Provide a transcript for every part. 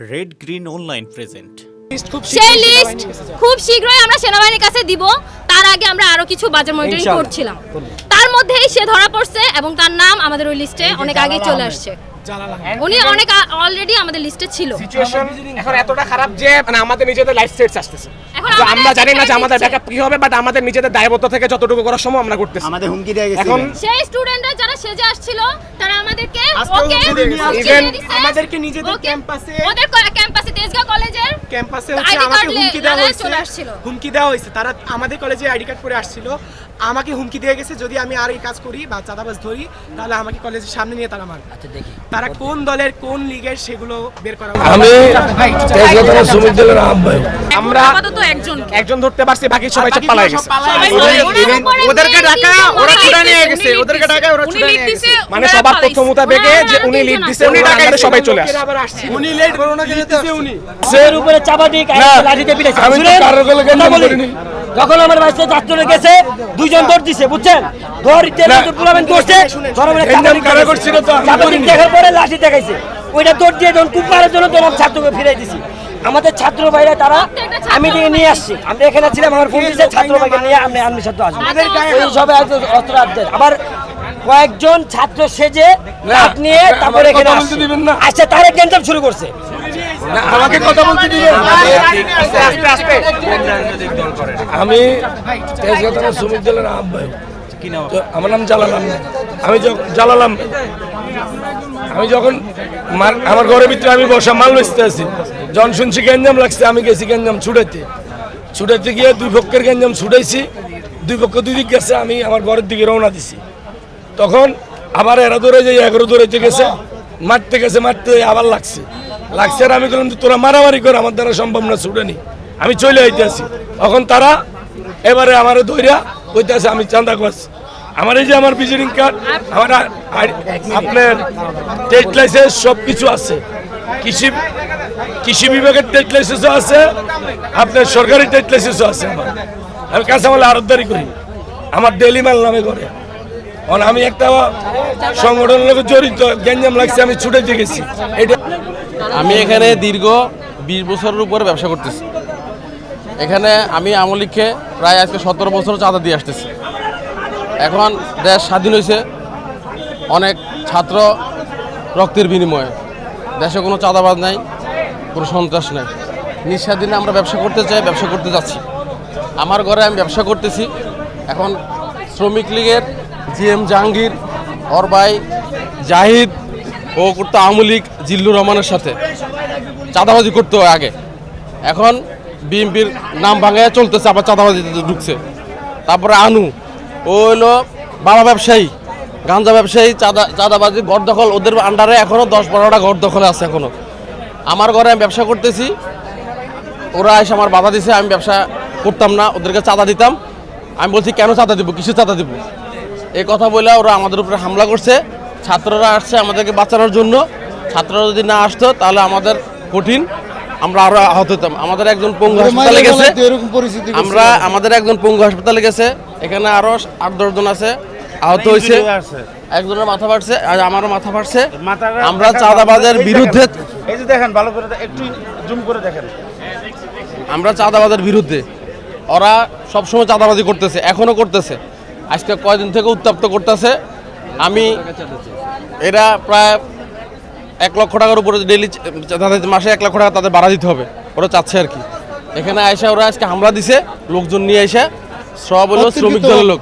Red green online present সেই list খুব শীঘ্রই আমরা সেনাবাহিনীর কাছে দিব। তার আগে আমরা আরও কিছু বাজার মনিটরিং করছিলাম। তার মধ্যেই সে ধরা পড়ছে এবং তার নাম আমাদের ওই লিস্টে অনেক আগে চলে আসছে। উনি অনেক অলরেডি আমাদের লিস্টে ছিল। সিচুয়েশন এখন এতটা খারাপ যে মানে আমাদের নিজেদের লাইফ স্টেটস আসতেছে। তো আমরা জানি না যে আমাদের ব্যাকআপ কি হবে বাট আমাদের নিজেদের দায়বদ্ধতা থেকে যতটুকু করার সময় আমরা করতেছি। আমাদের হুমকি দেওয়া গেছে এখন সেই স্টুডেন্টরা যারা সেজে আসছিল তারা আমাদেরকে ওকে। আমাদেরকে নিজেদের ওকে- ক্যাম্পাসে- ওদের ক্যাম্পাসে তেজগাঁও কলেজের ক্যাম্পাসে হচ্ছে card হুমকি দেওয়া লাগায় হয়েছে। হুমকি দেওয়া হয়েছে। তারা আমাদের কলেজে আইডি কার্ড পরে আসছিল। আমাকে হুমকি দিয়ে গেছে যদি আমি আর এই কাজ করি বা চাঁদাবাজ ধরি তাহলে আমাকে কলেজের সামনে নিয়ে তারা মারবে। তারা কোন দলের কোন লিগের সেগুলো বের করা আমি শ্রমিক দলের আহ্বায়ক। আমরা আপাতত একজন। একজন ধরতে পারছি বাকি সবাই সব গেছে। ওদেরকে ডাকা ওরা ছুটা নিয়ে গেছে ওদেরকে ওরা ছুটে নিয়ে গেছে। মানে সবার তথ্য মোতাবেকে যে উনি লিড দিছে উনি সবাই চলে আসছে। উনি লেট করোনাকে দিতেছে উনি। সে- উপরে চাপা দিয়ে পিটাইছে। আমি তো কথা গেঞ্জাম যখন আমার বাড়িতে ছাত্র গেছে দুইজন দৌড় দিছে বুঝছেন? পুরাবেন করছে আমি। দেখার পরে লাঠি দেখাইছে। ওইটা দৌড় দিয়ে যখন কুপ মারার জন্য তখন ছাত্রকে ফিরাই দিছি। আমাদের ছাত্র ভাইরা তারা আমি দিয়ে নিয়ে আসছি। আমরা এখানে ছিলাম আমার ফোন দিয়েছে ছাত্র ভাইকে নিয়ে আমি আমি সাথে আসব। এই সবে অস্ত্র আবার কয়েকজন ছাত্র সেজে লাঠ নিয়ে তারপরে এখানে আসছে। আচ্ছা তারা গেঞ্জাম শুরু করছে। না, আমাকে কথা বলতে দিবেন আস্তে আস্তে আস্তে আমি তেজগাঁও শ্রমিক দলের আহ্বায়ক আমার নাম জালাল আহমেদ আমি যখন জালাল আহমেদ আমি যখন মার- আমার ঘরের ভিতরে আমি বসা মাল বেচতে আছি যখন শুনছি গ্যাঞ্জাম লাগছে আমি গেছি গ্যাঞ্জাম ছুটাইতে ছুটাইতে গিয়ে দুই পক্ষের গ্যাঞ্জাম ছুটাইছি দুই পক্ষ দুই দিক গেছে আমি আমার ঘরের দিকে রওনা দিছি তখন আবার এরা ধরে যে এগারো দৌড়াইতে গেছে মারতে গেছে মারতে আবার লাগছে লাগছে আর আমি বললাম তোরা মারামারি কর, আমার দ্বারা সম্ভব না, ছুটানি। আমি চলে আইতে আছি তখন তারা এবারে আমার কইতে আছে আমি চান্দা করছি। আমার এই যে আমার ভিজিটিং কার্ড, আমার আপনার টেস্ট লাইসেন্স সব কিছু আছে। কৃষি কৃষি বিভাগের টেস্ট লাইসেন্সও আছে, আপনার সরকারি টেস্ট লাইসেন্সও আছে আমার। আমি কাঁচামালে আরতদারি করি। আমার ডেলি মাল নামে করে আমি একটা সংগঠনের লোক জড়িত, গ্যাঞ্জাম লাগছে, আমি ছুটে গেছি। এটা আমি এখানে দীর্ঘ বিশ বছরের উপরে ব্যবসা করতেছি। এখানে আমি আমলিখে প্রায় আজকে সতেরো বছর চাঁদা দিয়ে আসতেছি। এখন দেশ স্বাধীন হয়েছে। অনেক ছাত্র রক্তের বিনিময়ে। দেশে কোনো চাঁদাবাদ নাই, কোনো সন্ত্রাস নাই। নিঃস্বাধীনে আমরা ব্যবসা করতে চাই, ব্যবসা করতে যাচ্ছি। আমার ঘরে আমি ব্যবসা করতেছি। এখন শ্রমিক লীগের জি এম জাহাঙ্গীর অরবাই জাহিদ ও করতো আওয়ামী লীগ জিল্লুর রহমানের সাথে। চাঁদাবাজি করতো আগে। এখন বিএনপির নাম ভাঙায় চলতেছে, আবার চাঁদাবাজিতে ঢুকছে। তারপরে আনু। ও হলো বাবা ব্যবসায়ী, গাঞ্জা ব্যবসায়ী, চাঁদা, চাঁদাবাজি, ঘর দখল, ওদের আন্ডারে এখনও দশ বারোটা ঘর দখলে আছে এখনও আমার ঘরে আমি ব্যবসা করতেছি, ওরা এসে আমার বাধা দিছে, আমি ব্যবসা করতাম না, ওদেরকে চাঁদা দিতাম। আমি বলছি, কেন চাঁদা দিব? কিছু চাঁদা দিব? এই কথা বলে ওরা আমাদের উপরে হামলা করছে। ছাত্ররা আসছে আমাদেরকে বাঁচানোর জন্য। ছাত্ররা যদি না আসতো তাহলে আমাদের কঠিন। আমরা আরও আহত হতাম। আমাদের একজন পঙ্গু হাসপাতালে গেছে। আমরা আমাদের একজন পঙ্গু হাসপাতালে গেছে। এখানে আরও আট দশ জন আছে। আহত হয়েছে। একজনের মাথা ফাটছে আর আমারও মাথা ফাটছে। আমরা চাঁদাবাজের বিরুদ্ধে এই যে দেখেন ভালো করে একটু জুম করে দেখেন। আমরা চাঁদাবাজের বিরুদ্ধে। ওরা সবসময় চাঁদাবাজি করতেছে এখনও করতেছে। আজকে কয়দিন থেকে উত্তপ্ত করতেছে। আমি এরা প্রায় এক লক্ষ টাকার উপরে ডেলি তাদের মাসে এক লক্ষ টাকা তাদের ভাড়া দিতে হবে। ওরা চাচ্ছে আর কি। এখানে আয়সা ওরা আজকে হামলা দিছে লোকজন নিয়ে এসে সব হলো শ্রমিক দলের লোক।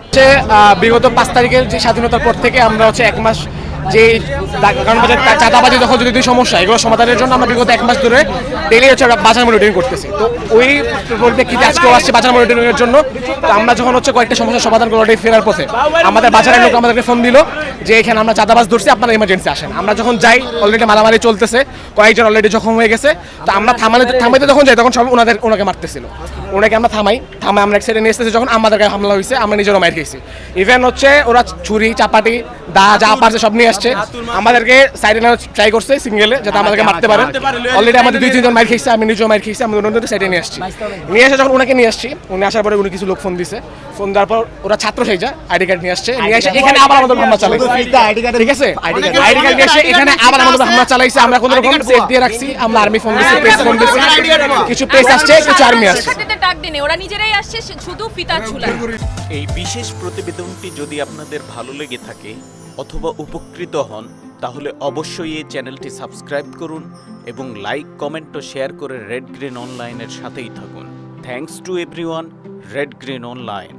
বিগত পাঁচ তারিখের যে স্বাধীনতার পর থেকে আমরা হচ্ছে এক মাস যে কারণ বাজার চাঁদাবাজি দখল যদি সমস্যা এগুলো সমাধানের জন্য আমরা বিগত এক মাস ধরে ডেলি হচ্ছে আমরা বাজার মনিটরিং করতেছি। তো ওই পরিপ্রেক্ষিতে আজকেও আসছে বাজার মনিটরিং এর জন্য। তো আমরা যখন হচ্ছে কয়েকটা সমস্যার সমাধান করে অলরেডি ফেরার পথে, আমাদের বাজারের লোক আমাদেরকে ফোন দিল যে, এখানে আমরা চাঁদাবাজ ধরছি, আপনারা ইমার্জেন্সি আসেন। আমরা যখন যাই অলরেডি মারামারি চলতেছে, কয়েকজন অলরেডি জখম হয়ে গেছে। তো আমরা থামালে থামাইতে যখন যাই, তখন সব ওনাদের ওনাকে মারতেছিল। ওনাকে আমরা থামাই। থামে আমরা এক সাইডে নিয়ে এসেছি যখন আমাদের গায়ে হামলা হয়েছে আমরা নিজেরও মাইর খেয়েছি। ইভেন হচ্ছে ওরা ছুরি চাপাটি দা যা পারছে সব নিয়ে আসছে। আমাদেরকে সাইডে নেওয়ার ট্রাই করছে সিঙ্গেলে যাতে আমাদেরকে মারতে পারে। অলরেডি আমাদের দুই তিনজন মাইর খেয়েছে আমি নিজেও মাইর খেয়েছি আমি অন্যদের সাইডে নিয়ে আসছি। নিয়ে এসে যখন ওনাকে নিয়ে আসছি উনি আসার পরে উনি কিছু লোক ফোন দিছে। ফোন দেওয়ার পর ওরা ছাত্র সেই যা আইডি কার্ড নিয়ে আসছে নিয়ে এসে এখানে আবার আমাদের হামলা চালাইছে। ঠিক আছে? আইডি কার্ড নিয়ে এসে এখানে আবার আমাদের হামলা চালাইছে আমরা কোনো রকম সেফ দিয়ে রাখছি আমরা আর্মি ফোন দিচ্ছি প্রেস ফোন দিচ্ছি কিছু প্রেস আসছে কিছু আর্মি আসছে। শিক্ষার্থীদের ডাক দিনে ওরা নিজেরাই আসছে শুধু ফিতা ছুলা এই বিশেষ প্রতিবেদনটি যদি আপনাদের ভালো লেগে থাকে অথবা উপকৃত হন তাহলে অবশ্যই এই চ্যানেলটি সাবস্ক্রাইব করুন এবং লাইক কমেন্ট ও শেয়ার করে রেড গ্রিন অনলাইনের সাথেই থাকুন। Thanks to everyone red green online